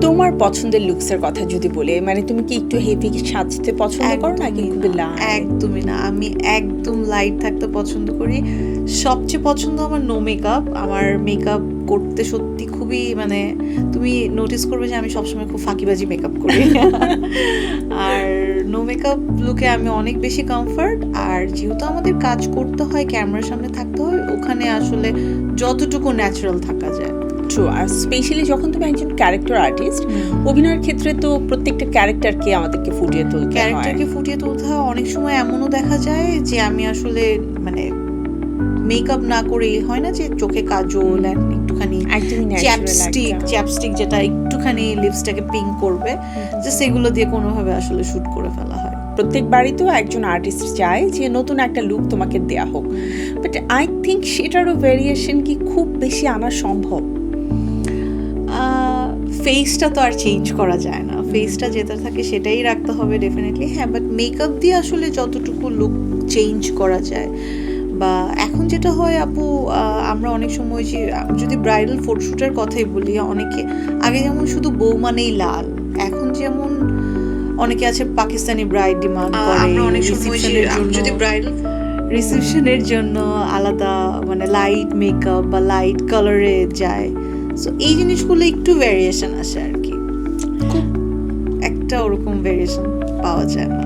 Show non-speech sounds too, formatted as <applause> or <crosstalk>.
তোমার পছন্দের লুকসের কথা যদি বলে মানে তুমি কি একটু হেভি সাজতে পছন্দ করো নাকি খুবই না, একদমই না। আমি একদম লাইট থাকতে পছন্দ করি। সবচেয়ে পছন্দ আমার নো মেকআপ আমার মেকআপ করতে সত্যি খুবই মানে তুমি নোটিস করবে যে আমি সবসময় খুব ফাঁকিবাজি মেকআপ করি। <laughs> আর নো মেকআপ লুকে আমি অনেক বেশি কমফর্ট আর যেহেতু আমাদের কাজ করতে হয় ক্যামেরার সামনে থাকতে হয় ওখানে আসলে যতটুকু ন্যাচারাল থাকা যায়। True, আর স্পেশালি যখন তুমি একজন ক্যারেক্টার আর্টিস্ট অভিনয়ের ক্ষেত্রে তো প্রত্যেকটা ক্যারেক্টারকে আমাদেরকে ফুটিয়ে তুলতে ক্যারেক্টারকে ফুটিয়ে তুলতে হয়। অনেক সময় এমনও দেখা যায় যে আমি আসলে মানে মেকআপ না করে হয় না যে চোখে কাজল একটুখানি চ্যাপস্টিক চ্যাপস্টিক যেটা একটুখানি লিপসটাকে পিঙ্ক করবে যে সেগুলো দিয়ে কোনোভাবে আসলে শুট করে ফেলা হয়। প্রত্যেকবারই তো একজন আর্টিস্ট চায় যে নতুন একটা লুক তোমাকে দেয়া হোক। বাট আই থিঙ্ক সেটারও ভেরিয়েশন কি খুব বেশি আনা সম্ভব? ফেসটা তো আর চেঞ্জ করা যায় না। ফেসটা যেটা থাকে সেটাই রাখতে হবে ডেফিনেটলি হ্যাঁ বাট মেকআপ দিয়ে আসলে যতটুকু লুক চেঞ্জ করা যায় বা এখন যেটা হয় আপু আমরা অনেক সময় যে যদি ব্রাইডাল ফটোশ্যুটের কথাই বলি অনেকে আগে যেমন শুধু বউ মানেই লাল এখন যেমন অনেকে আছে পাকিস্তানি ব্রাইড ডিমান্ড করে অনেক সময় যদি ব্রাইডাল রিসেপশনের জন্য আলাদা মানে লাইট মেকআপ বা লাইট কালারে যায়। সো এই জিনিসগুলো একটু ভ্যারিয়েশন আসে আর কি। খুব একটা ওরকম ভ্যারিয়েশন পাওয়া যায় না।